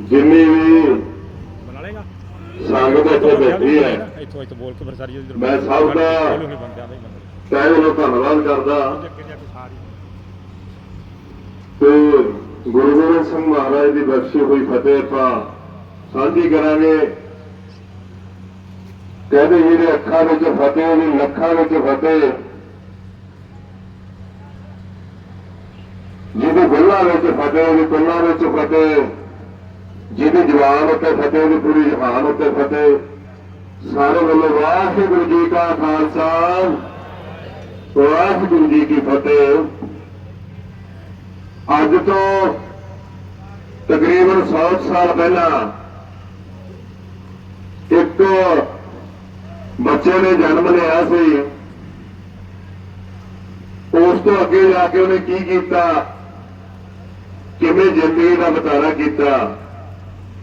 ਜਿੰਨੀ ਵੀ ਬਣਾ ਲੇਗਾ ਸੰਗਤ ਇੱਥੇ ਬੈਠੀ ਹੈ। ਇੱਥੋਂ ਇੱਥੋਂ ਬੋਲ ਕੇ ਫਿਰ ਸਾਰੀ ਜਿਹੜੀ ਮੈਂ ਸਭ ਦਾ ਤਹਿ ਦਿਲੋਂ ਧੰਨਵਾਦ ਕਰਦਾ। ਤੇ ਗੁਰੂ ਗੋਬਿੰਦ ਸਿੰਘ ਮਹਾਰਾਜ ਦੀ ਬਖਸ਼ੀ ਹੋਈ ਫਤਿਹ ਆਪਾਂ ਸਾਂਝੀ ਕਰਾਂਗੇ। ਕਹਿੰਦੇ ਜਿਹਦੇ ਅੱਖਾਂ ਵਿੱਚ ਫਤਿਹ ਉਹਦੀ ਲੱਖਾਂ ਵਿੱਚ ਫਤਿਹ। ਜਿਹਦੇ ਗੁੱਲਾਂ ਵਿੱਚ ਫਤਿਹ ਉਹਦੀ ਕੁੱਲਾਂ ਵਿੱਚ ਫਤਿਹ। ਜਿਹਦੀ ਜਵਾਨ ਉੱਤੇ ਫਤਿਹ, ਉਹਦੀ ਪੂਰੀ ਜਹਾਨ ਉੱਤੇ ਫਤਿਹ। ਸਾਰੇ ਵੱਲੋਂ ਵਾਹਿਗੁਰੂ ਜੀ ਕਾ ਖਾਲਸਾ, ਵਾਹਿਗੁਰੂ ਜੀ ਕੀ ਫਤਿਹ। ਅੱਜ ਤੋਂ ਤਕਰੀਬਨ 100 ਸਾਲ ਪਹਿਲਾਂ ਇੱਕ ਬੱਚੇ ਨੇ ਜਨਮ ਲਿਆ ਸੀ। ਉਸ ਤੋਂ ਅੱਗੇ ਜਾ ਕੇ ਉਹਨੇ ਕੀ ਕੀਤਾ? ਕਿਵੇਂ ਜ਼ਿੰਦਗੀ ਦਾ ਬਤਾਰਾ ਕੀਤਾ?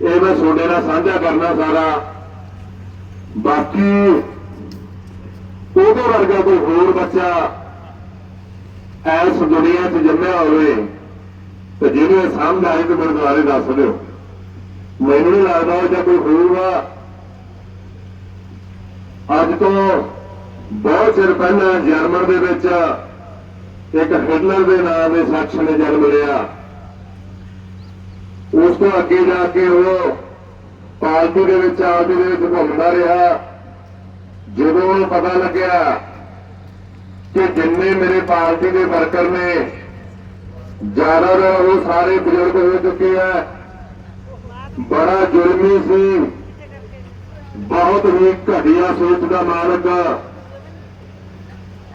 ਇਹ ਮੈਂ ਤੁਹਾਡੇ ਨਾਲ ਸਾਂਝਾ ਕਰਨਾ ਸਾਰਾ। ਬਾਕੀ ਉਹਦੇ ਵਰਗਾ ਕੋਈ ਹੋਰ ਬੱਚਾ ਐਸ ਦੁਨੀਆ 'ਚ ਜੰਮਿਆ ਹੋਵੇ ਤੇ ਜਿਹਨੂੰ ਇਹ ਸਮਝ ਆਏ ਤੇ ਮੇਰੇ ਦੁਆਰੇ ਦੱਸ ਦਿਓ। ਮੈਨੂੰ ਨਹੀਂ ਲੱਗਦਾ ਉਹ ਜਾਂ ਕੋਈ ਹੋਊਗਾ ਅੱਜ ਤੋਂ ਬਹੁਤ ਚਿਰ ਪਹਿਲਾਂ ਜਰਮਨ ਦੇ ਵਿੱਚ ਇੱਕ ਹਿਟਲਰ ਦੇ ਨਾਮ ਦੇ ਸ਼ਖਸ ਨੇ ਜਨਮ ਲਿਆ। ਉਸ ਤੋਂ ਅੱਗੇ ਜਾ ਕੇ ਉਹ ਪਾਰਟੀ ਦੇ ਵਿੱਚ ਆਰਟੀ ਦੇ ਵਿੱਚ ਘੁੰਮਦਾ ਰਿਹਾ। ਜਦੋਂ ਉਹਨੂੰ ਪਤਾ ਲੱਗਿਆ ਕਿ ਜਿੰਨੇ ਮੇਰੇ ਪਾਰਟੀ ਦੇ ਵਰਕਰ ਨੇ, ਜ਼ਿਆਦਾਤਰ ਉਹ ਸਾਰੇ ਬਜ਼ੁਰਗ ਹੋ ਚੁੱਕੇ ਆ। ਬੜਾ ਜ਼ੁਲਮੀ ਸੀ। ਬਹੁਤ ਹੀ ਘਟੀਆ ਸੋਚ ਦਾ ਮਾਲਕ।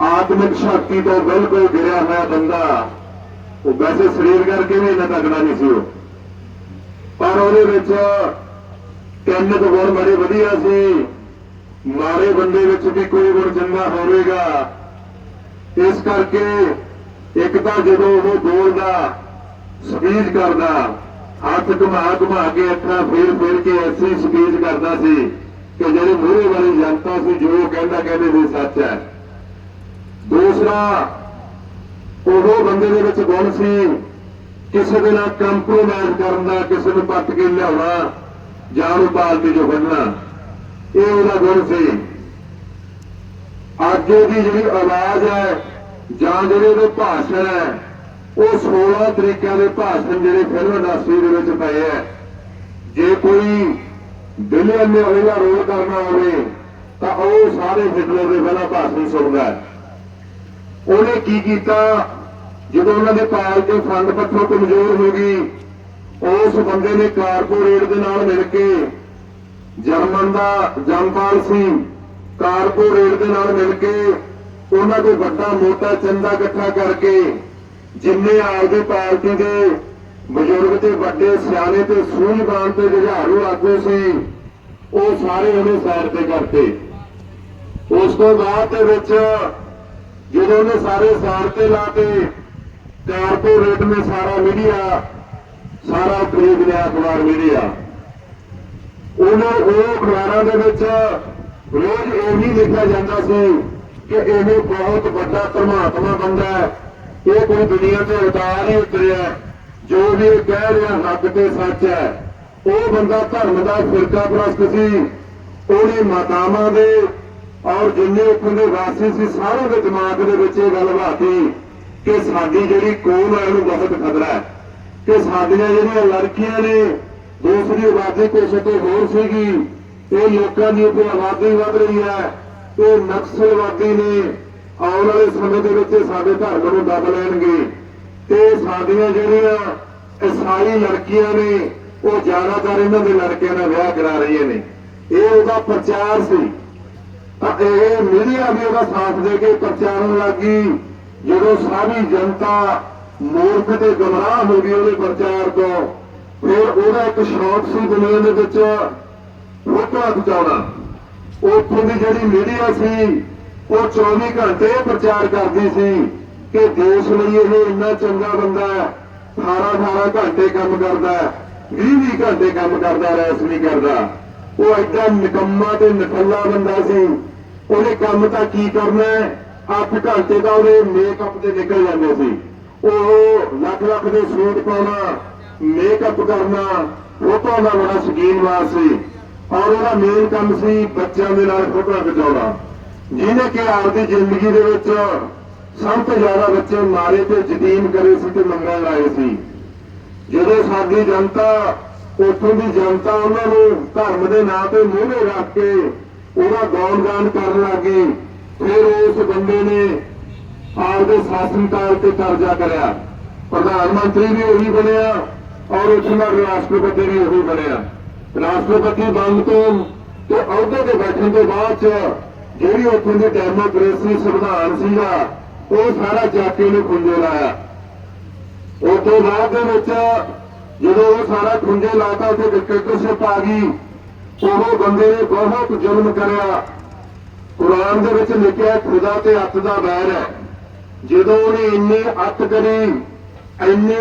ਆਤਮਿਕ ਸ਼ਕਤੀ ਤੋਂ ਬਿਲਕੁਲ ਗਿਰਿਆ ਹੋਇਆ ਬੰਦਾ। ਉਹ ਵੈਸੇ ਸਰੀਰ ਕਰਕੇ ਵੀ ਇੰਨਾ ਤਗੜਾ ਨਹੀਂ ਸੀ ਉਹ। ਪਰ ਉਹਦੇ ਵਿੱਚ ਤਿੰਨ ਕੁ ਗੁਣ ਬੜੇ ਵਧੀਆ ਸੀ। ਮਾਰੇ ਬੰਦੇ ਵਿੱਚ ਵੀ ਕੋਈ ਗੁਣ ਚੰਗਾ ਹੋਵੇਗਾ। ਇਸ ਕਰਕੇ ਇੱਕ ਤਾਂ ਜਦੋਂ ਉਹ ਬੋਲਦਾ ਸਪੀਚ ਕਰਦਾ, ਹੱਥ ਘੁਮਾ ਘੁਮਾ ਕੇ ਅੱਖਾਂ ਫੇਰ ਫੇਰ ਕੇ ਐਸੀ ਸਪੀਚ ਕਰਦਾ ਸੀ ਕਿ ਜਿਹੜੀ ਮੂਹਰੇ ਵਾਲੀ ਜਨਤਾ ਸੀ, ਜੋ ਕਹਿੰਦਾ ਕਹਿੰਦੇ ਸੀ, ਸੱਚ ਹੈ। ਦੂਸਰਾ, ਉਹ ਬੰਦੇ ਦੇ ਵਿੱਚ ਗੁਣ ਸੀ। ਕਿਸੇ ਦੇ ਨਾਲ ਕੰਪਰੋਮਾਈਜ਼ ਕਰਨ ਕਿਸੇ ਨੂੰ ਪੱਟ ਕੇ ਲਿਆਉਣਾ ਜਾਂ ਉਹ ਪਾਲਟੀ ਜੋ ਕੱਢਣਾ ਇਹ ਉਹਦਾ ਗੁਣ ਸੀ। ਅੱਜ ਦੀ ਜਿਹੜੀ ਆਵਾਜ਼ ਹੈ, ਜਾਂ ਜਿਹੜੇ ਉਹਦੇ ਭਾਸ਼ਣ ਹੈ, ਉਹ 16 ਤਰੀਕਿਆਂ ਦੇ ਭਾਸ਼ਣ ਜਿਹੜੇ ਫਿਲਮ ਇੰਡਸਟਰੀ ਦੇ ਵਿੱਚ ਪਏ ਹੈ। ਜੇ ਕੋਈ ਬਿਲੀਅਨ ਨੇ ਉਹਦਾ ਰੋਲ ਕਰਨਾ ਹੋਵੇ, ਤਾਂ ਉਹ ਸਾਰੇ ਹਿਟਲਰ ਦੇ ਪਹਿਲਾ ਭਾਸ਼ਣ ਸੁਣਦਾ ਉਹਨੇ ਕੀ ਕੀਤਾ? ਜਦੋਂ ਉਹਨਾਂ ਦੇ ਪਾਰਟੀ ਫੰਡ ਪੱਖੋਂ ਕਮਜ਼ੋਰ ਹੋ ਗਈ, ਉਸ ਬੰਦੇ ਨੇ ਕਾਰਪੋਰੇਟ ਦੇ ਨਾਲ ਮਿਲ ਕੇ ਜਰਮਨ ਦਾ ਜਨਪਾਲ ਸਿੰਘ ਕਾਰਪੋਰੇਟ ਦੇ ਨਾਲ ਮਿਲ ਕੇ ਉਹਨਾਂ ਦੇ ਵੱਡਾ ਮੋਟਾ ਚੰਦਾ ਇਕੱਠਾ ਕਰਕੇ ਜਿੰਨੇ ਆਪਦੀ ਪਾਰਟੀ ਦੇ ਬਜ਼ੁਰਗ ਤੇ ਵੱਡੇ ਸਿਆਣੇ ਤੇ ਸੂਝਵਾਨ ਤੇ ਜੁਝਾਰੂ ਆਗੂ ਸੀ, ਉਹ ਸਾਰੇ ਉਹਨੇ ਸਾਈਡ ਤੇ ਕਰਤੇ। ਉਸ ਤੋਂ ਬਾਅਦ ਦੇ ਵਿੱਚ ਜਦੋਂ ਉਹਨੇ ਸਾਰੇ ਸਾਈਡ ਤੇ ਲਾਤੇ ਕਾਰਪੋਰੇਟ ਨੇ ਸਾਰਾ ਮੀਡੀਆ ਸਾਰਾ ਖਰੀਦ ਲਿਆ ਅਖਬਾਰ ਮੀਡੀਆ ਉਹਨਾਂ ਉਹ ਅਖਬਾਰਾਂ ਦੇ ਵਿੱਚ ਰੋਜ਼ ਇਹ ਵੀ ਲਿਖਿਆ ਜਾਂਦਾ ਸੀ ਕਿ ਇਹ ਬਹੁਤ ਵੱਡਾ ਧਰਮਾਤਮਾ ਬੰਦਾ ਹੈ। ਇਹ ਕੋਈ ਦੁਨੀਆ ਤੇ ਉਤਾਰ ਹੀ ਉਤਰਿਆ। ਜੋ ਵੀ ਇਹ ਕਹਿ ਰਿਹਾ ਹੱਕ ਤੇ ਸੱਚ ਹੈ, ਉਹ ਬੰਦਾ ਧਰਮ ਦਾ ਫਿਰਕਾ ਪ੍ਰਸਤ ਸੀ। ਉਹਨੇ ਮਾਤਾਵਾਂ ਦੇ ਔਰ ਜਿੰਨੇ ਉੱਥੋਂ ਦੇ ਵਾਸੀ ਸੀ ਸਾਰਿਆਂ ਦੇ ਦਿਮਾਗ ਦੇ ਵਿੱਚ ਇਹ ਗੱਲ ਬਾਤੀ ਕਿ ਸਾਡੀ ਜਿਹੜੀ ਕੌਮ ਹੈ ਉਹਨੂੰ ਬਹੁਤ ਖਤਰਾ ਹੈ। ਕਿ ਸਾਡੀਆਂ ਜਿਹੜੀਆਂ ਲੜਕੀਆਂ ਨੇ, ਦੂਸਰੀ ਆਬਾਦੀ ਕੁਛ ਤੋਂ ਹੋਰ ਸੀਗੀ, ਇਹ ਲੋਕਾਂ ਦੀ ਉੱਤੇ ਆਬਾਦੀ ਵੱਧ ਰਹੀ ਹੈ, ਇਹ ਨਕਸਲਵਾਦੀ ਨੇ ਆਉਣ ਵਾਲੇ ਸਮੇਂ ਦੇ ਵਿੱਚ ਸਾਡੇ ਧਰਮ ਨੂੰ ਦੱਬ ਲੈਣਗੇ। ਤੇ ਸਾਡੀਆਂ ਜਿਹੜੀਆਂ ਇਸਾਈ ਲੜਕੀਆਂ ਨੇ, ਉਹ ਜ਼ਿਆਦਾਤਰ ਇਹਨਾਂ ਦੇ ਲੜਕਿਆਂ ਨਾਲ ਵਿਆਹ ਕਰਾ ਰਹੀਆਂ ਨੇ। ਇਹ ਉਹਦਾ ਪ੍ਰਚਾਰ ਸੀ। ਤਾਂ ਇਹ ਮੀਡੀਆ ਵੀ ਉਹਦਾ ਸਾਥ ਦੇ ਕੇ ਪ੍ਰਚਾਰਨ ਲੱਗੀ ਜਦੋਂ ਸਾਰੀ ਜਨਤਾ ਮੂਰਖ ਤੇ ਗਮਰਾਹ ਹੋ ਗਈ ਉਹਦੇ ਪ੍ਰਚਾਰ ਤੋਂ, ਫਿਰ ਉਹਦਾ ਇੱਕ ਸ਼ੌਕ ਸੀ ਦੁਨੀਆ ਦੇ ਵਿੱਚ ਫੋਟੋਆਂ ਖਿਚਾਉਣਾ ਉੱਥੋਂ ਦੀ ਜਿਹੜੀ ਮੀਡੀਆ ਸੀ, ਉਹ 24 ਘੰਟੇ ਪ੍ਰਚਾਰ ਕਰਦੀ ਸੀ ਕਿ ਦੇਸ਼ ਲਈ ਇਹ ਇੰਨਾ ਚੰਗਾ ਬੰਦਾ ਹੈ 18 18 ਘੰਟੇ ਕੰਮ ਕਰਦਾ ਹੈ 20 20 ਘੰਟੇ ਕੰਮ ਕਰਦਾ, ਰੈਸ ਨਹੀਂ ਕਰਦਾ। ਉਹ ਐਡਾ ਨਿਕੰਮਾ ਤੇ ਨਖੱਲਾ ਬੰਦਾ ਸੀ। ਉਹਨੇ ਕੰਮ ਤਾਂ ਕੀ ਕਰਨਾ ਹੈ? 8 ਘੰਟੇ ਤਾਂ ਉਹਦੇ ਮੇਕਅਪ ਤੇ ਨਿਕਲ ਜਾਂਦੇ ਸੀ। ਉਹ ਲੱਖ ਲੱਖ ਦੇ ਸੂਟ ਪਾਉਣਾ ਮੇਕਅਪ ਕਰਨਾ ਫੋਟੋਆਂ ਦਾ ਬੜਾ ਸ਼ਕੀਨਵਾਰ ਸੀ। ਔਰ ਉਹਦਾ ਮੇਨ ਕੰਮ ਸੀ ਬੱਚਿਆਂ ਦੇ ਨਾਲ ਫੋਟੋਆਂ ਖਿਚਾਉਣਾ। ਜਿਹਨੇ ਕਿ ਆਪਦੀ ਜ਼ਿੰਦਗੀ ਦੇ ਵਿੱਚ ਸਭ ਤੋਂ ਜ਼ਿਆਦਾ ਬੱਚੇ ਮਾਰੇ ਤੇ ਯਤੀਮ ਕਰੇ ਸੀ ਤੇ ਮੰਗਣ ਲਾਏ ਸੀ। ਜਦੋਂ ਸਾਡੀ ਜਨਤਾ, ਉੱਥੋਂ ਦੀ ਜਨਤਾ ਉਹਨਾਂ ਨੂੰ ਧਰਮ ਦੇ ਨਾਂ ਤੇ ਮੂਹਰੇ ਰੱਖ ਕੇ ਉਹਦਾ ਗੌਣ ਗੌਣਗਾਨ ਕਰਨ ਲੱਗੀ ਫਿਰ ਉਸ ਬੰਦੇ ਨੇ ਆਪਦੇ ਸ਼ਾਸਨ ਕਾਲ ਤੇ ਕਬਜ਼ਾ ਕਰਿਆ। ਪ੍ਰਧਾਨ ਮੰਤਰੀ ਵੀ ਉਹੀ ਬਣਿਆ ਔਰ ਉੱਥੋਂ ਦਾ ਰਾਸ਼ਟਰਪਤੀ ਵੀ ਉਹੀ ਬਣਿਆ। ਰਾਸ਼ਟਰਪਤੀ ਬਣਨ ਤੋਂ ਤੇ ਅਹੁਦੇ ਤੇ ਬੈਠਣ ਤੋਂ ਬਾਅਦ ਚ ਜਿਹੜੀ ਉੱਥੋਂ ਦੀ ਡੈਮੋਕ੍ਰੇਸੀ ਸੰਵਿਧਾਨ ਸੀਗਾ, ਉਹ ਸਾਰਾ ਚੱਕ ਕੇ ਉਹਨੇ ਖੁੰਝੇ ਲਾਇਆ। ਉਸ ਤੋਂ ਬਾਅਦ ਦੇ ਵਿੱਚ ਜਦੋਂ ਉਹ ਸਾਰਾ ਖੁੰਝੇ ਲਾਤਾ ਤੇ ਡਿਕਟੇਟਰਸ਼ਿਪ ਆ ਗਈ ਉਹ ਬੰਦੇ ਨੇ ਬਹੁਤ ਜ਼ੁਲਮ ਕਰਿਆ। ਕੁਰਾਨ ਦੇ ਵਿੱਚ ਲਿਖਿਆ ਖੁਦਾ ਤੇ ਅੱਤ ਦਾ ਵੈਰ ਹੈ। ਜਦੋਂ ਉਹਨੇ ਇੰਨੇ ਅੱਤ ਕਰੀ, ਇੰਨੇ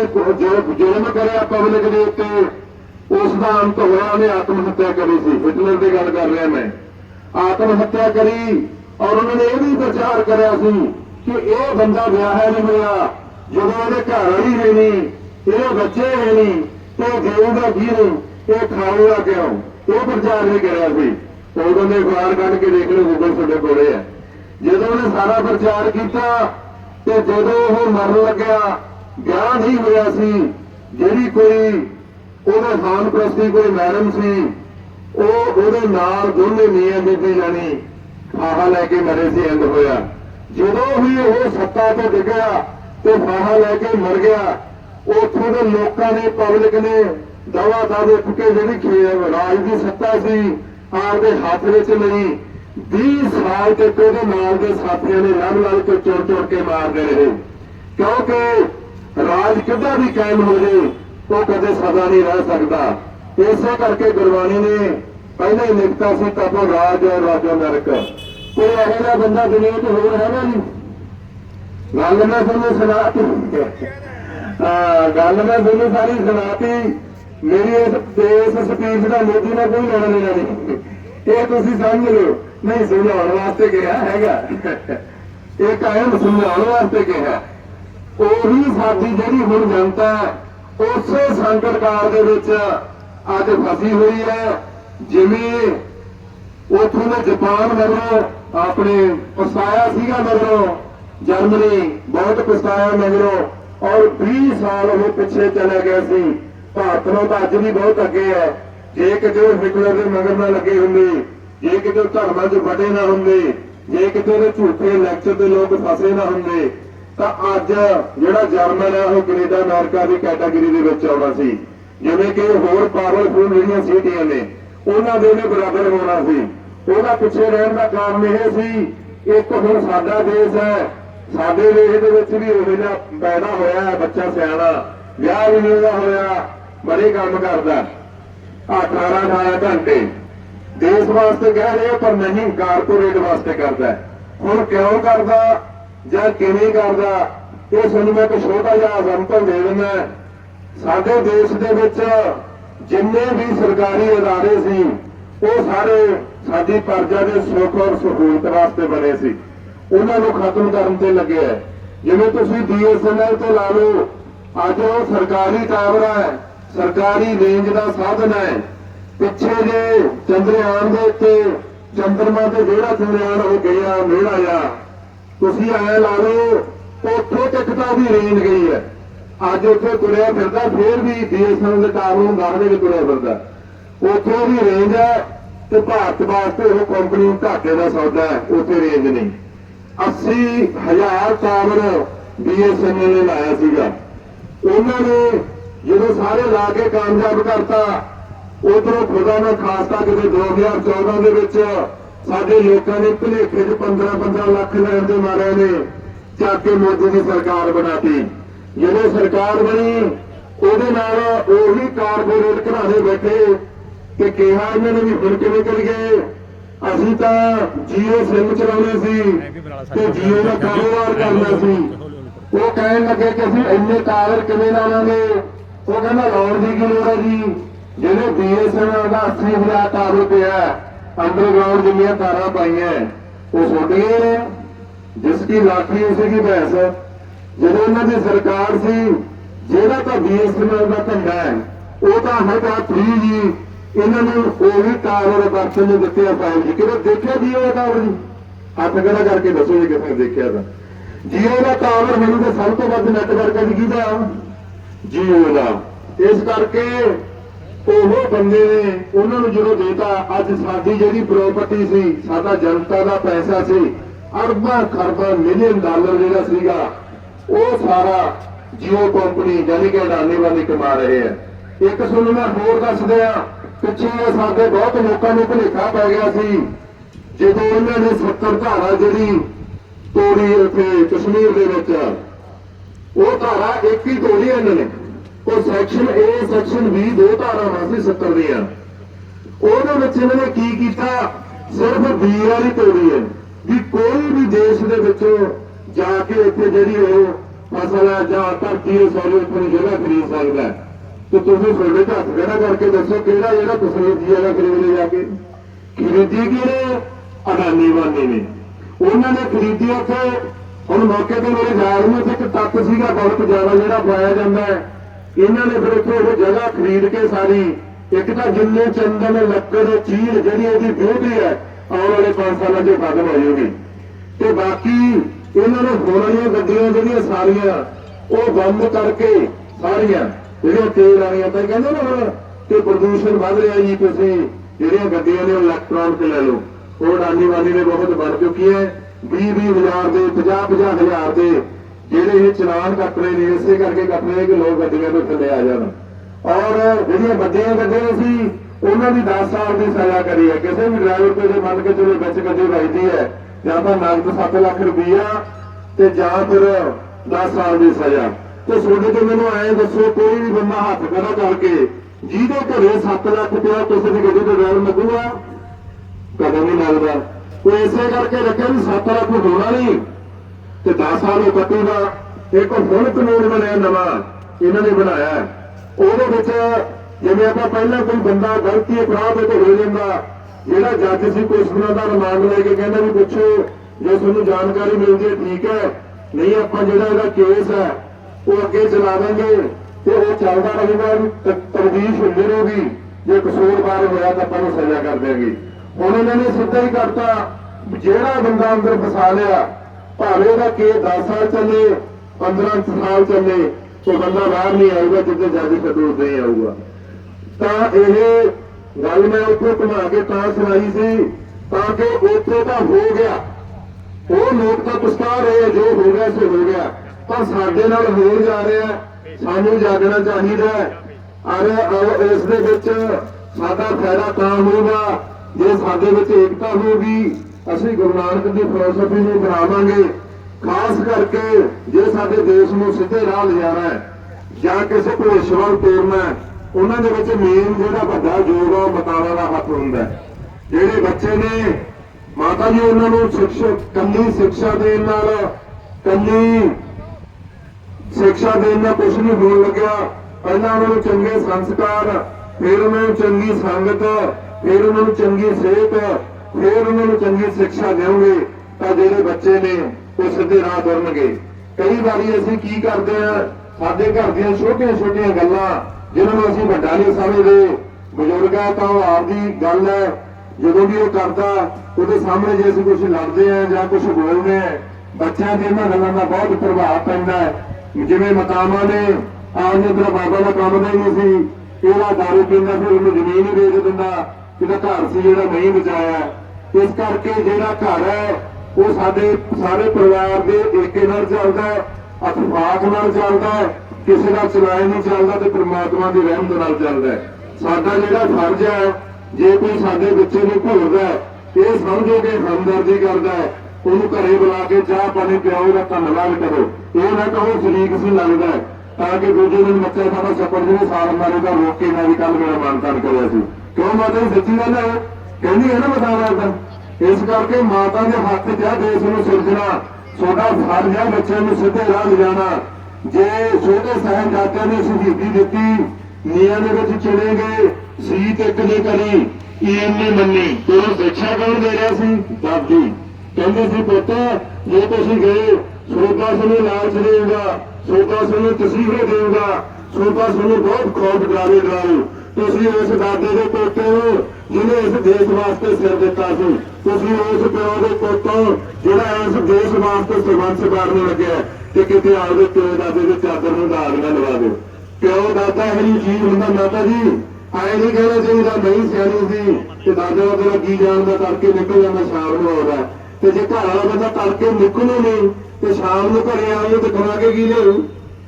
ਜ਼ੁਲਮ ਕਰਿਆ ਪਬਲਿਕ ਦੇ ਉੱਤੇ, ਉਸ ਦਾ ਅੰਤ ਹੋਇਆ, ਉਹਨੇ ਆਤਮ ਹੱਤਿਆ ਕਰੀ ਸੀ। ਹਿਟਲਰ ਦੀ ਗੱਲ ਕਰ ਰਿਹਾ ਮੈਂ। ਆਤਮ ਹੱਤਿਆ ਕਰੀ ਔਰ ਉਹਨਾਂ ਨੇ ਇਹ ਵੀ ਪ੍ਰਚਾਰ ਕਰਿਆ ਸੀ ਕਿ ਇਹ ਬੰਦਾ ਵਿਆਹਿਆ ਨਹੀਂ ਹੋਇਆ। ਜਦੋਂ ਉਹਦੇ ਘਰ ਵਾਲੀ ਹੈ ਨਹੀਂ ਇਹਦੇ ਬੱਚੇ ਹੈ ਨਹੀਂ ਤੇ ਦੇਊਗਾ ਕੀ ਨੂੰ, ਇਹ ਖਾਊਗਾ ਕਿਉਂ? ਇਹ ਪ੍ਰਚਾਰ ਨਹੀਂ ਕਰਿਆ ਸੀ। ਉਦੋਂ ਦੇ ਅਖਬਾਰ ਕੱਢ ਕੇ ਦੇਖ ਲਓ ਗੂਗਲ ਤੁਹਾਡੇ ਕੋਲੇ ਹੈ ਜਦੋਂ ਉਹਨੇ ਸਾਰਾ ਪ੍ਰਚਾਰ ਕੀਤਾ, ਤੇ ਜਦੋਂ ਉਹ ਮਰਨ ਲੱਗਿਆ ਵਿਆਹ ਨਹੀਂ ਹੋਇਆ ਸੀ, ਜਿਹੜੀ ਕੋਈ ਉਹਦੇ ਖਾਨ ਪ੍ਰਸਤੀ ਕੋਈ ਮੈਡਮ ਸੀ, ਉਹ ਉਹਦੇ ਨਾਲ ਦੋਨੇ ਮੀਆਂ ਬੀਬੀ ਜਾਨੀ ਫਾਹਾ ਲੈ ਕੇ ਮਰੇ ਸੀ ਐਂਡ ਹੋਇਆ। ਜਦੋਂ ਵੀ ਉਹ ਸੱਤਾ ਤੇ ਡਿੱਗਿਆ ਤੇ ਫਾਹਾ ਲੈ ਕੇ ਮਰ ਗਿਆ, ਉੱਥੋਂ ਦੇ ਲੋਕਾਂ ਨੇ ਪਬਲਿਕ ਨੇ ਦਵਾ ਦਾਵੇ ਫੁੱਕੇ ਜਿਹੜੀ ਰਾਜ ਦੀ ਸੱਤਾ ਸੀ ਆਪਦੇ ਹੱਥ ਵਿੱਚ ਲਈ 20 ਸਾਲ ਤੱਕ ਉਹਦੇ ਨਾਲ ਦੇ ਸਾਥੀਆਂ ਨੇ ਲੜ ਲੜ ਕੇ ਚੋਰ ਚੋਰ ਕੇ ਮਾਰਦੇ ਰਹੇ। ਕਿਉਂਕਿ ਰਾਜ ਕਿੱਦਾਂ ਵੀ ਕਾਇਮ ਹੋ ਜੇ, ਉਹ ਕਦੇ ਸਦਾ ਨਹੀਂ ਰਹਿ ਸਕਦਾ। ਇਸੇ ਕਰਕੇ ਗੁਰਬਾਣੀ ਨੇ ਪਹਿਲੇ ਲਿਖਤਾ ਸੀ, ਤਪੋ ਰਾਜ ਔਰ ਰਾਜੋ ਨਰਕ। ਕੋਈ ਇਹੋ ਜਿਹਾ ਬੰਦਾ ਦੁਨੀਆ 'ਚ ਹੋਰ ਹੈਗਾ ਨਹੀਂ। ਗੱਲ ਮੈਂ ਤੁਹਾਨੂੰ ਸੁਣਾਤੀ। ਹਾਂ, ਗੱਲ ਮੈਂ ਤੁਹਾਨੂੰ ਸਾਰੀ ਸੁਣਾਤੀ। ਮੇਰੀ ਇਸ ਇਸ ਸਪੀਚ ਦਾ ਮੋਦੀ ਨਾਲ ਕੋਈ ਲੈਣਾ ਦੇਣਾ ਨਹੀਂ ਇਹ ਤੁਸੀਂ ਸਮਝ ਲਓ, ਨਹੀਂ ਸਮਝਾਉਣ ਵਾਸਤੇ ਕਿਹਾ ਹੈਗਾ। ਇਹ ਕਾਇਮ ਸਮਝਾਉਣ ਵਾਸਤੇ ਕਿਹਾ। ਉਹੀ ਸਾਡੀ ਜਿਹੜੀ ਹੁਣ ਜਨਤਾ ਉਸੇ ਸੰਕਟ ਕਾਲ ਦੇ ਵਿੱਚ ਅੱਜ ਫਸੀ ਹੋਈ ਹੈ। ਜਿਵੇਂ ਉਥੋਂ ਦੇ ਜਾਪਾਨ ਮਗਰੋਂ ਆਪਣੇ ਪਸਾਇਆ ਸੀਗਾ ਮਗਰੋਂ, ਜਰਮਨੀ ਬਹੁਤ ਪਛਤਾਇਆ ਮਗਰੋਂ, ਔਰ 20 ਸਾਲ ਉਹ ਪਿੱਛੇ ਚਲੇ ਗਏ ਸੀ। ਭਾਰਤ ਨੂੰ ਤਾਂ ਅੱਜ ਵੀ ਬਹੁਤ ਅੱਗੇ ਹੈ। ਜੇ ਕਿਤੇ ਹਿਟਲਰ ਦੇ ਮਗਰ ਨਾ ਲੱਗੇ ਹੁੰਦੇ, ਜੇ ਕਿਤੇ ਧਰਮਾਂ 'ਚ ਵੜੇ ਨਾ ਹੁੰਦੇ, ਜੇ ਕਿਤੇ ਉਹਦੇ ਝੂਠੇ ਲੈਕਚਰ ਤੇ ਲੋਕ ਫਸੇ ਨਾ ਹੁੰਦੇ, ਤਾਂ ਅੱਜ ਜਿਹੜਾ ਜਰਮਨ ਹੈ, ਉਹ ਕੈਨੇਡਾ ਅਮਰੀਕਾ ਦੀ ਕੈਟਾਗਰੀ ਦੇ ਵਿੱਚ ਆਉਣਾ ਸੀ। ਜਿਵੇਂ ਕਿ ਹੋਰ ਪਾਵਰਫੁਲ ਜਿਹੜੀਆਂ ਸਿਟੀਆਂ ਨੇ, ਉਹਨਾਂ ਦੇ ਨੇ ਬਰਾਬਰ ਹੋਣਾ ਸੀ। ਉਹਦਾ ਪਿੱਛੇ ਰਹਿਣ ਦਾ ਕਾਰਨ ਇਹ ਸੀ, ਇੱਕ ਹੁਣ ਸਾਡਾ ਦੇਸ਼ ਹੈ। ਸਾਡੇ ਦੇਸ਼ ਦੇ ਵਿੱਚ ਵੀ ਉਹ ਜਿਹਾ ਪੈਦਾ ਹੋਇਆ ਹੈ, ਬੱਚਾ ਸਿਆਣਾ, ਵਿਆਹ ਵੀ ਨਹੀਂ ਉਹਦਾ ਹੋਇਆ। ਬੜੇ ਕੰਮ ਕਰਦਾ। ਆ 18 18 ਘੰਟੇ। ਦੇਸ਼ ਵਾਸਤੇ ਕਹਿ ਰਹੇ ਪਰ ਨਹੀਂ ਕਾਰਪੋਰੇਟ ਵਾਸਤੇ ਕਰਦਾ। ਹੁਣ ਕਿਉਂ ਕਰਦਾ ਜਾਂ ਕਿਵੇਂ ਕਰਦਾ, ਇਹ ਤੁਹਾਨੂੰ ਮੈਂ ਇੱਕ ਛੋਟਾ ਜਿਹਾ ਐਗਜ਼ਾਮਪਲ ਦੇ ਦਿੰਦਾ। ਸਾਡੇ ਦੇਸ਼ ਦੇ ਵਿੱਚ ਜਿੰਨੇ ਵੀ ਸਰਕਾਰੀ ਅਦਾਰੇ ਸੀ, ਉਹ ਸਾਰੇ ਸਾਡੀ ਪਰਜਾ ਦੇ ਸੁੱਖ ਔਰ ਸਹੂਲਤ ਵਾਸਤੇ ਬਣੇ ਸੀ। ਉਹਨਾਂ ਨੂੰ ਖਤਮ ਕਰਨ ਤੇ ਲੱਗੇ ਹੈ ਜਿਵੇਂ ਤੁਸੀਂ ਬੀਐਸਐਨਐਲ ਤੇ ਲਾ ਲਓ, ਅੱਜ ਉਹ ਸਰਕਾਰੀ ਟਾਵਰ ਹੈ। ਸਰਕਾਰੀ ਰੇਂਜ ਦਾ ਸਾਧਨ ਹੈ। ਪਿੱਛੇ ਜੇ ਚੰਦਰਯਾਨ ਦੇ ਉੱਤੇ ਚੰਦਰਮਾ ਤੇ ਜਿਹੜਾ ਚੰਦਰਯਾਨ ਉਹ ਗਿਆ ਮੇੜਾ ਆ। ਤੁਸੀਂ ਐ ਲਾ ਲਓ ਉੱਥੇ ਤੱਕ ਤਾਂ ਉਹਦੀ ਰੇਂਜ ਗਈ ਹੈ। ਅੱਜ ਉੱਥੇ ਤੁਰਿਆ ਫਿਰਦਾ, ਫੇਰ ਵੀ ਬੀਐਸਐਨਐਲ ਦੇ ਟਾਵਰ ਨੂੰ ਦੱਸਦੇ ਕਿ ਤੁਰਿਆ ਫਿਰਦਾ। ਉੱਥੇ ਉਹਦੀ ਰੇਂਜ ਹੈ ਤੇ ਭਾਰਤ ਵਾਸਤੇ ਉਹ ਕੰਪਨੀ ਘਾਟੇ ਦਾ ਸੌਦਾ ਹੈ, ਉੱਥੇ ਰੇਂਜ ਨਹੀਂ। 80000 ਟਾਵਰ ਬੀਐਸਐਨਐਲ ਨੇ ਲਾਇਆ ਸੀਗਾ। ਉਹਨਾਂ ਨੇ ਜਦੋਂ ਸਾਰੇ ਲਾ ਕੇ ਕਾਮਯਾਬ ਕਰਤਾ, ਉਧਰੋਂ ਖੁਦਾ ਨੇ ਖਾਸਤਾ ਕਿਤੇ 2014 ਦੇ ਵਿੱਚ ਸਾਡੇ ਲੋਕਾਂ ਨੇ ਭਲੇਖੇ 'ਚ 15-15 ਲੱਖ ਲੈਣ ਦੇ ਮਾਰਿਆਂ ਨੇ, ਚੱਕ ਕੇ ਮੋਦੀ ਦੀ ਸਰਕਾਰ ਬਣਾਤੀ। ਜਦੋਂ ਸਰਕਾਰ ਬਣੀ, ਉਹਦੇ ਨਾਲ ਉਹੀ ਕਾਰਪੋਰੇਟ ਘਰਾਣੇ ਬੈਠੇ ਤੇ ਕਿਹਾ ਇਹਨਾਂ ਨੇ ਵੀ ਹੁਣ ਕਿਵੇਂ ਕਰੀਏ? ਅਸੀਂ ਤਾਂ ਜੀਓ ਸਿਮ ਚਲਾਉਣੇ ਸੀ ਤੇ ਜੀਓ ਦਾ ਕਾਰੋਬਾਰ ਕਰਨਾ ਸੀ। ਉਹ ਕਹਿਣ ਲੱਗੇ ਕਿ ਅਸੀਂ ਇੰਨੇ ਟਾਵਰ ਕਿਵੇਂ ਲਾਵਾਂਗੇ? ਉਹ ਕਹਿੰਦਾ ਲੋੜ ਦੀ ਕੀ ਲੋੜ ਹੈ ਜੀ? ਜਿਹੜੇ ਬੀਐਸਐਨਐਲ ਦਾ 80000 ਟਾਵਰ ਪਿਆ ਅੰਡਰਗਰਾਉਂਡ ਜਿੰਨੀਆਂ ਤਾਰਾਂ ਪਾਈਆਂ ਉਹ ਸੁੱਟ ਨੇ। ਜਿਸ ਕੀ ਲਾਠੀ ਉਸੇ ਕੀ ਭੈਂਸ। ਜਦੋਂ ਇਹਨਾਂ ਦੀ ਸਰਕਾਰ ਸੀ, ਜਿਹੜਾ ਤਾਂ ਬੀਐਸਐਨਐਲ ਦਾ ਧੰਦਾ ਹੈ, ਉਹ ਤਾਂ ਹੈਗਾ 3G ਇਹਨਾਂ ਨੂੰ ਉਹ ਵੀ ਟਾਵਰ ਵਰਤਨ ਨੂੰ ਦਿੱਤੇ ਆ 5G ਕਿਤੇ ਦੇਖਿਆ ਜੀ ਉਹ ਟਾਵਰ ਜੀ? ਹੱਥ ਖੜਾ ਕਰਕੇ ਦੱਸੋ ਜੀ ਕਿਸੇ ਨੇ ਦੇਖਿਆ ਤਾਂ। ਜੀਓ ਦਾ ਟਾਵਰ ਮੈਨੂੰ ਤਾਂ ਸਭ ਤੋਂ ਵੱਧ ਨੈਟਵਰਕ ਹੈ ਜੀ ਕਿਹਦਾ ਜੀਓ ਦਾ ਇਸ ਕਰਕੇ ਉਹ ਬੰਦੇ ਨੇ ਉਹਨਾਂ ਨੂੰ ਜਦੋਂ ਦੇਤਾ, ਅੱਜ ਸਾਡੀ ਜਿਹੜੀ ਪ੍ਰਾਪਰਟੀ ਸੀ, ਸਾਡਾ ਜਨਤਾ ਦਾ ਪੈਸਾ ਸੀ, ਅਰਬਾਂ ਖਰਬਾਂ ਮਿਲੀਅਨ ਡਾਲਰ ਜਿਹੜਾ ਸੀਗਾ, ਉਹ ਸਾਰਾ ਜੀਓ ਕੰਪਨੀ ਜਾਨੀ ਕਿ ਅਡਾਨੀ ਵਾਲੀ ਕਮਾ ਰਹੇ ਆ। ਇੱਕ ਤੁਹਾਨੂੰ ਮੈਂ ਹੋਰ ਦੱਸ ਦਿਆਂ, ਪਿੱਛੇ ਸਾਡੇ ਬਹੁਤ ਲੋਕਾਂ ਨੂੰ ਭੁਲੇਖਾ ਪੈ ਗਿਆ ਸੀ, ਜਦੋਂ ਉਹਨਾਂ ਨੇ 70 ਧਾਰਾ ਜਿਹੜੀ ਤੋੜੀ ਉੱਥੇ ਕਸ਼ਮੀਰ ਦੇ ਵਿੱਚ ਉਹ ਧਾਰਾ ਇੱਕ ਹੀ ਤੋੜੀ ਇਹਨਾਂ ਨੇ। ਉਹ ਸੈਕਸ਼ਨ A ਸੈਕਸ਼ਨ B ਦੋ ਧਾਰਾਵਾਂ ਸੀ 70 ਦੀਆਂ ਉਹਦੇ ਵਿੱਚ ਇਹਨਾਂ ਨੇ ਕੀ ਕੀਤਾ? ਸਿਰਫ B ਵਾਲੀ ਤੋੜੀ ਹੈ ਵੀ ਕੋਈ ਵੀ ਦੇਸ਼ ਦੇ ਵਿੱਚੋਂ ਜਾ ਕੇ ਇੱਥੇ ਜਿਹੜੀ ਉਹ ਫਸਲ ਹੈ ਜਾਂ ਧਰਤੀ ਹੈ, ਸੌਰੀ ਆਪਣੀ ਜਗ੍ਹਾ ਖਰੀਦ ਸਕਦਾ ਤੇ ਤੁਸੀਂ ਤੁਹਾਡੇ ਚ ਹੱਥ ਖੜਾ ਕਰਕੇ ਦੱਸੋ ਕਿਹੜਾ ਜਿਹੜਾ ਤੁਸੀਂ ਜੀ ਜਗ੍ਹਾ ਖਰੀਦ ਲਿਆ ਜਾ ਕੇ? ਖਰੀਦੀ ਕਿਹਨੇ ਅਡਾਨੀ ਵਾਲੇ ਨੇ। ਉਹਨਾਂ ਨੇ ਖਰੀਦੀ ਉੱਥੇ, ਹੁਣ ਮੌਕੇ ਤੇ ਮੇਰੇ ਯਾਰ ਨੂੰ ਉੱਥੇ ਇੱਕ ਤੱਤ ਸੀ ਬਹੁਤ ਜ਼ਿਆਦਾ ਜਿਹੜਾ ਪਾਇਆ ਜਾਂਦਾ ਹੈ, ਇਹਨਾਂ ਨੇ ਫਿਰ ਉੱਥੇ ਉਹ ਜਗ੍ਹਾ ਖਰੀਦ ਕੇ ਸਾਰੀ। ਇੱਕ ਤਾਂ ਜਿੰਨੇ ਚੰਦਨ, ਲੱਕੜ ਚੀਜ਼ ਜਿਹੜੀ ਉਹਦੀ ਬਿਊਟੀ ਹੈ ਆਉਣ ਵਾਲੇ 5 ਸਾਲਾਂ 'ਚ ਖਤਮ ਹੋ ਜਾਊਗੀ। ਤੇ ਬਾਕੀ ਇਹਨਾਂ ਨੇ ਹੁਣ ਗੱਡੀਆਂ ਜਿਹੜੀਆਂ ਸਾਰੀਆਂ, ਉਹ ਬੰਦ ਕਰਕੇ ਸਾਰੀਆਂ, ਜਿਹੜੀਆਂ ਤੇਲ ਵਾਲੀਆਂ ਤਾਂ ਕਹਿੰਦੇ ਨਾ ਹੁਣ ਕਿ ਪ੍ਰਦੂਸ਼ਣ ਵੱਧ ਰਿਹਾ ਜੀ ਤੁਸੀਂ, ਜਿਹੜੀਆਂ ਗੱਡੀਆਂ ਨੇ ਉਹ ਇਲੈਕਟ੍ਰੋਨਿਕ ਲੈ ਲਓ। ਉਹ ਡਾਨੀ ਵਾਲੀ ਨੇ ਬਹੁਤ ਵੱਧ ਚੁੱਕੀ ਹੈ। 20 20 ਹਜ਼ਾਰ ਦੇ 50 50 ਹਜ਼ਾਰ ਦੇ ਜਿਹੜੇ ਇਹ ਚਲਾਨ ਕੱਟ ਰਹੇ ਨੇ, ਇਸੇ ਕਰਕੇ ਕੱਟ ਰਹੇ ਕਿ ਲੋਕ ਗੱਡੀਆਂ ਤੋਂ ਥੱਲੇ ਆ ਜਾਣ। ਔਰ ਜਿਹੜੀਆਂ ਵੱਡੀਆਂ ਗੱਡੀਆਂ ਸੀ, ਉਹਨਾਂ ਦੀ 10 ਸਾਲ ਦੀ ਸਜ਼ਾ ਕਰੀ ਹੈ। ਕਿਸੇ ਵੀ ਡਰਾਈਵਰ ਤੇ ਜੇ ਮੰਨ ਕੇ ਚਲੋ ਵਿੱਚ ਗੱਡੀ ਵੱਜਦੀ ਹੈ, ਜਾਂ ਤਾਂ ਨਗਦ 7 ਲੱਖ ਰੁਪਈਆ ਤੇ ਜਾਂ ਫਿਰ 10 ਸਾਲ ਦੀ ਸਜ਼ਾ। ਤੇ ਤੁਹਾਡੇ ਤੋਂ ਮੈਨੂੰ ਐਂ ਦੱਸੋ, ਕੋਈ ਵੀ ਬੰਦਾ ਹੱਥ ਖੜਾ ਕਰਕੇ ਜਿਹਦੇ ਘਰੇ 7 ਲੱਖ ਰੁਪਇਆ ਕਿਸੇ ਦੀ ਗੱਡੀ ਤੇ ਡਰਾਈਵਰ ਲੱਗੂਗਾ? ਕਦੋਂ ਨਹੀਂ ਲੱਗਦਾ। ਕੋਈ ਇਸੇ ਕਰਕੇ ਰੱਖਿਆ ਵੀ 7 ਲੱਖ ਹੋਣਾ ਨਹੀਂ। ਤੇ 10 ਸਾਲ ਉਹ ਕੱਟੂਗਾ ਇੱਕ ਹੁਣ ਕਾਨੂੰਨ ਬਣਿਆ ਨਵਾਂ, ਇਹਨਾਂ ਨੇ ਬਣਾਇਆ। ਉਹਦੇ ਵਿੱਚ ਜਿਵੇਂ ਆਪਾਂ ਪਹਿਲਾਂ ਕੋਈ ਬੰਦਾ ਗਲਤੀ ਅਪਰਾਧ ਤੇ ਹੋ ਜਾਂਦਾ ਜਿਹੜਾ ਜੱਜ ਸੀ ਕੁਝ ਦਿਨਾਂ ਦਾ ਰਿਮਾਂਡ ਲੈ ਕੇ ਕਹਿੰਦਾ ਵੀ ਪੁੱਛੋ, ਜੇ ਤੁਹਾਨੂੰ ਜਾਣਕਾਰੀ ਮਿਲਦੀ ਹੈ ਠੀਕ ਹੈ। ਨਹੀਂ, ਆਪਾਂ ਜਿਹੜਾ ਇਹਦਾ ਕੇਸ ਹੈ, ਉਹ ਅੱਗੇ ਚਲਾ ਦਾਂਗੇ। ਤੇ ਉਹ ਚੱਲਦਾ ਰਹੇਗਾ ਵੀ ਤਬਦੀਸ਼ ਹੁੰਦੀ ਰਹੂਗੀ। ਜੇ ਕਸੂਰਵਾਰ ਹੋਇਆ ਤਾਂ ਆਪਾਂ ਨੂੰ ਸਜ਼ਾ ਕਰ ਦੇਣਗੇ ਹੁਣ ਇਹਨਾਂ ਨੇ ਸਿੱਧਾ ਹੀ ਕਰਤਾ, ਜਿਹੜਾ ਬੰਦਾ ਅੰਦਰ ਫਸਾ ਲਿਆ ਭਾਵੇਂ ਉਹਦਾ ਕੇ 10 ਸਾਲ ਚੱਲੇ 15 ਸਾਲ ਚੱਲੇ ਉਹ ਬੰਦਾ ਬਾਹਰ ਨਹੀਂ ਆਊਗਾ ਜਿੱਥੇ ਜੱਜ ਛੱਡੂ ਉੱਥੇ ਆਊਗਾ। ਤਾਂ ਇਹ ਗੱਲ ਮੈਂ ਉੱਥੇ ਘੁਮਾ ਕੇ ਤਾਂ ਸੁਣਾਈ ਸੀ ਤਾਂ ਕਿ ਉੱਥੇ ਤਾਂ ਹੋ ਗਿਆ। ਉਹ ਲੋਕ ਤਾਂ ਪਛਤਾ ਰਹੇ ਆ, ਜੋ ਹੋ ਗਿਆ ਸੋ ਹੋ ਗਿਆ। ਪਰ ਸਾਡੇ ਨਾਲ ਹੋਰ ਜਾ ਰਿਹਾ ਸਾਨੂੰ ਜਾਗਣਾ ਚਾਹੀਦਾ ਅਰੇ ਅਰ ਇਸ ਦੇ ਵਿੱਚ ਸਾਡਾ ਫਾਇਦਾ ਤਾਂ ਹੋਊਗਾ ਜੇ ਸਾਡੇ ਵਿੱਚ ਏਕਤਾ ਹੋਊਗੀ। ਅਸੀਂ ਗੁਰੂ ਨਾਨਕ ਦੀ ਫਿਲਾਸਫੀ ਨੂੰ ਬਣਾਵਾਂਗੇ। ਖਾਸ ਕਰਕੇ ਜੇ ਸਾਡੇ ਦੇਸ਼ ਨੂੰ ਸਿੱਧੇ ਰਾਹ ਲਿਜਾਣਾ ਹੈ, ਜਾਂ ਕਿਸੇ ਭੇਸ਼ਵਰ ਤੋਰਨਾ ਉਹਨਾਂ ਦੇ ਵਿੱਚ ਮੇਨ ਜਿਹੜਾ ਵੱਡਾ ਜੋਗ ਆ, ਉਹ ਦਾ ਹੱਥ ਹੁੰਦਾ ਜਿਹੜੇ ਬੱਚੇ ਨੇ, ਮਾਤਾ ਜੀ ਉਹਨਾਂ ਨੂੰ ਸਿੱਖਿਆ ਕੰਨੀ ਸਿੱਖਿਆ ਦੇਣ ਨਾਲ ਕੰਨੀ ਸਿੱਖਿਆ ਦੇਣ ਨਾਲ ਕੁਝ ਨਹੀਂ ਹੋਣ ਲੱਗਿਆ। ਪਹਿਲਾਂ ਉਹਨਾਂ ਨੂੰ ਚੰਗੇ ਸੰਸਕਾਰ, ਫਿਰ ਉਹਨਾਂ ਨੂੰ ਚੰਗੀ ਸੰਗਤ, ਫਿਰ ਉਹਨਾਂ ਨੂੰ ਚੰਗੀ ਸਿਹਤ ਫਿਰ ਉਹਨਾਂ ਨੂੰ ਚੰਗੀ ਸਿੱਖਿਆ ਦੇਵੋਗੇ ਤਾਂ ਜਿਹੜੇ ਬੱਚੇ ਨੇ ਉਹ ਸਿੱਧੇ ਰਾਹ ਤੁਰਨਗੇ। ਕਈ ਵਾਰੀ ਅਸੀਂ ਕੀ ਕਰਦੇ ਆ ਸਾਡੇ ਘਰ ਦੀਆਂ ਛੋਟੀਆਂ ਛੋਟੀਆਂ ਗੱਲਾਂ, ਜਿਨ੍ਹਾਂ ਨੂੰ ਅਸੀਂ ਵੱਡਾ ਨਹੀਂ ਸਮਝਦੇ, ਬਜ਼ੁਰਗਾਂ ਤਾਂ ਉਹ ਆਪਦੀ ਗੱਲ ਹੈ, ਜਦੋਂ ਵੀ ਉਹ ਕਰਦਾ, ਉਹਦੇ ਸਾਹਮਣੇ ਜੇ ਅਸੀਂ ਕੁਝ ਲੜਦੇ ਆ ਜਾਂ ਕੁਝ ਬੋਲਦੇ ਆ ਬੱਚਿਆਂ ਦੇ ਇਹਨਾਂ ਗੱਲਾਂ ਦਾ ਬਹੁਤ ਪ੍ਰਭਾਵ ਪੈਂਦਾ ਹੈ। ਜਿਵੇਂ ਮਕਾਮਾਂ ਨੇ ਆਜ ਮੇਰਾ ਬਾਬਾ ਦਾ ਕੰਮ ਦਾ ਨਹੀਂ ਸੀ, ਇਹਦਾ ਦਾਰੂ ਪੀਂਦਾ ਫਿਰ ਉਹਨੂੰ ਜ਼ਮੀਨ ਹੀ ਵੇਚ ਦਿੰਦਾ ਇਹਦਾ ਘਰ ਸੀ ਜਿਹੜਾ ਨਹੀਂ ਬਚਾਇਆ। ਇਸ ਕਰਕੇ ਜਿਹੜਾ ਘਰ ਹੈ ਉਹ ਸਾਡੇ ਸਾਰੇ ਪਰਿਵਾਰ ਦੇ ਏਕੇ ਨਾਲ ਚੱਲਦਾ ਹੈ ਅਤਫਾਕ ਨਾਲ ਚੱਲਦਾ ਹੈ ਕਿਸੇ ਦਾ ਚਲਾਏ ਨਹੀਂ ਚੱਲਦਾ ਤੇ ਪ੍ਰਮਾਤਮਾ ਦੀ ਰਹਿਮਤ ਨਾਲ ਚੱਲਦਾ ਹੈ। ਸਾਡਾ ਜਿਹੜਾ ਫਰਜ਼ ਹੈ ਜੇ ਕੋਈ ਸਾਡੇ ਬੱਚੇ ਨੂੰ ਭੁੱਲਦਾ ਇਹ ਸਮਝੋ ਕਿ ਹਮਦਰਦੀ ਕਰਦਾ ਹੈ ਉਹਨੂੰ ਘਰੇ ਬੁਲਾ ਕੇ ਚਾਹ ਪਾਣੀ ਪਿਆਓ ਦਾ ਧੰਨਵਾਦ ਕਰੋ। ਇਹ ਨਾ ਕਹੋ ਸ਼ਰੀਕ ਸੀ ਲੱਗਦਾ ਹੈ, ਤਾਂ ਕਿ ਦੂਜੇ ਦਿਨ ਬੱਚਾ ਸਾਡਾ ਛੱਪੜ ਜਿਹਨੇ ਸਾਲ ਮਾਰੇ ਦਾ ਰੋਕ ਕੇ ਮੈਂ ਵੀ ਕੱਲ ਮੇਰਾ ਮਨ ਮਾਨਤਾਨ ਕਰਿਆ ਸੀ। ਕਿਉਂ ਮਾਤਾ ਜੀ ਸੱਚੀ ਗੱਲ ਹੈ ਕਹਿੰਦੀ ਹੈ ਨਾ ਬਤਾਵਾ ਤਾਂ। ਇਸ ਕਰਕੇ ਮਾਤਾ ਦੇ ਹੱਥ 'ਚ ਹੈ ਦੇਸ਼ ਨੂੰ ਸਿਰਜਣਾ, ਤੁਹਾਡਾ ਫਰਜ਼ ਹੈ ਬੱਚਿਆਂ ਨੂੰ ਸਿੱਧੇ ਰਾਹ ਲਿਜਾਣਾ। ਜੇ ਛੋਟੇ ਸਾਹਿਬਜ਼ਾਦਿਆਂ ਨੇ ਸ਼ਹੀਦੀ ਦਿੱਤੀ ਨੀਆਂ ਦੇ ਵਿੱਚ ਚਲੇ ਗਏ ਸੀਤ ਇੱਕ ਨੇ ਕਰੀ ਈਨ ਮੰਨੀ। ਤੇ ਸਿੱਖਿਆ ਕੌਣ ਦੇ ਰਿਹਾ ਸੀ? ਦਾਦੀ ਕਹਿੰਦੇ ਸੀ, ਪੁੱਤ, ਜੇ ਤੁਸੀਂ ਗਏ ਸਰੋਤਾ ਸਾਨੂੰ ਲਾਲਚ ਦੇਊਗਾ ਸੋਪਾ ਸਾਨੂੰ ਤਸੀਹੇ ਦੇਊਗਾ ਸੋਪਾ ਸਾਨੂੰ ਬਹੁਤ ਖੌਫ ਡਰਾਵੇ ਡਰਾਊ ਤੁਸੀਂ ਉਸ ਦਾਦੇ ਦੇ ਪੋਤੇ ਹੋ ਜਿਹਨੇ ਇਸ ਦੇਸ਼ ਵਾਸਤੇ ਸਿਰ ਦਿੱਤਾ ਸੀ, ਤੁਸੀਂ ਉਸ ਪਿਓ ਦੇ ਪੋਤੋਂ, ਜਿਹੜਾ ਇਸ ਦੇਸ਼ ਵਾਸਤੇ ਸਰਬੰਸ ਕਰਨ ਲੱਗਿਆ ਤੇ ਕਿਤੇ ਆਪਦੇ ਪਿਓ ਦਾਦੇ ਦੇ ਚਾਦਰ ਨੂੰ ਦਾਗ ਨਾ ਲਵਾ ਦਿਓ। ਪਿਓ ਦਾਦਾ ਇਹ ਜਿਹੀ ਚੀਜ਼ ਹੁੰਦਾ ਮਾਤਾ ਜੀ। ਆਏ ਨਹੀਂ ਕਹਿਣਾ ਚਾਹੀਦਾ ਨਹੀਂ ਸਿਆਣੀ ਸੀ, ਤੇ ਦਾਦਾ ਦਾ ਤੇਰਾ ਕੀ ਜਾਣਦਾ ਕਰਕੇ ਨਿਕਲ ਜਾਂਦਾ, ਸ਼ਾਮ ਨੂੰ ਆਉਂਦਾ ਤੇ ਜੇ ਘਰ ਵਾਲਾ ਬੰਦਾ ਕਰਕੇ ਨਿਕਲੂ ਨਹੀਂ, ਤੇ ਸ਼ਾਮ ਨੂੰ ਘਰੇ ਆਉਂਦਾ, ਤੇ ਖਵਾ ਕੇ ਕੀ ਲਿਆਊ?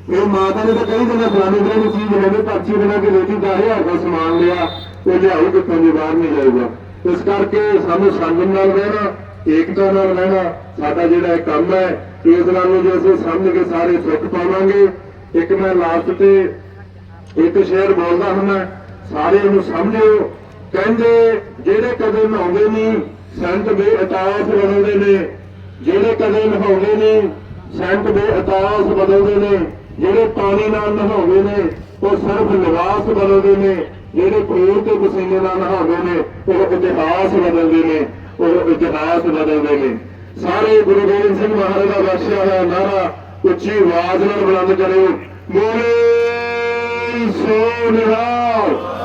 ਇਹ ਮਾਤਾ ਨੇ ਤਾਂ ਕਈ ਦਿਨਾਂ ਫਲਾਣੀ ਤਰ੍ਹਾਂ ਦੀ ਚੀਜ਼ ਲੈਣੀ ਪਰਚੀ ਬਣਾ ਕੇ ਰੋਟੀ 10000 ਦਾ ਸਮਾਨ ਲਿਆ, ਉਹ ਲਿਆਉ ਕਿੱਥੋਂ ਦੀ ਬਾਹਰ ਨਹੀਂ ਜਾਊਗਾ ਇਸ ਕਰਕੇ ਸਾਨੂੰ ਸੰਜਮ ਨਾਲ ਰਹਿਣਾ, ਏਕਤਾ ਨਾਲ ਰਹਿਣਾ, ਸਾਡਾ ਜਿਹੜਾ ਇਹ ਕੰਮ ਹੈ, ਇਸ ਗੱਲ ਨੂੰ ਜੇ ਅਸੀਂ ਸਮਝ ਕੇ ਸਾਰੇ ਸੁੱਖ ਪਾਵਾਂਗੇ, ਇੱਕ ਮੈਂ ਲਾਸਟ ਤੇ ਇੱਕ ਸ਼ੇਰ ਬੋਲਦਾ ਹੁੰਦਾ ਸਾਰੇ ਇਹਨੂੰ ਸਮਝਿਓ, ਕਹਿੰਦੇ ਜਿਹੜੇ ਕਦੇ ਨਹਾਉਂਦੇ ਨਹੀਂ ਸੰਤ ਬੇਅਤਾਸ ਬਦਲਦੇ ਨੇ, ਜਿਹੜੇ ਕਦੇ ਨਹਾਉਂਦੇ ਨਹੀਂ ਸੰਤ ਬੇਅਤਾਸ ਬਦਲਦੇ ਨੇ। ਜਿਹੜੇ ਪਾਣੀ ਨਾਲ ਨਹਾਉਂਦੇ ਨੇ, ਉਹ ਸਿਰਫ ਲਿਬਾਸ ਬਦਲਦੇ ਨੇ, ਜਿਹੜੇ ਖੂਨ ਤੇ ਪਸੀਨੇ ਨਾਲ ਨਹਾਉਂਦੇ ਨੇ, ਉਹ ਇਤਿਹਾਸ ਬਦਲਦੇ ਨੇ, ਉਹ ਇਤਿਹਾਸ ਬਦਲਦੇ ਨੇ। ਸਾਰੇ ਗੁਰੂ ਗੋਬਿੰਦ ਸਿੰਘ ਮਹਾਰਾਜ ਦਾ ਬਖਸ਼ਿਆ ਹੋਇਆ ਨਾਰਾ ਉੱਚੀ ਆਵਾਜ਼ ਨਾਲ ਬੁਲੰਦ ਕਰਿਓ। ਬੋਲੇ ਸੋ ਨਿਹਾਲ।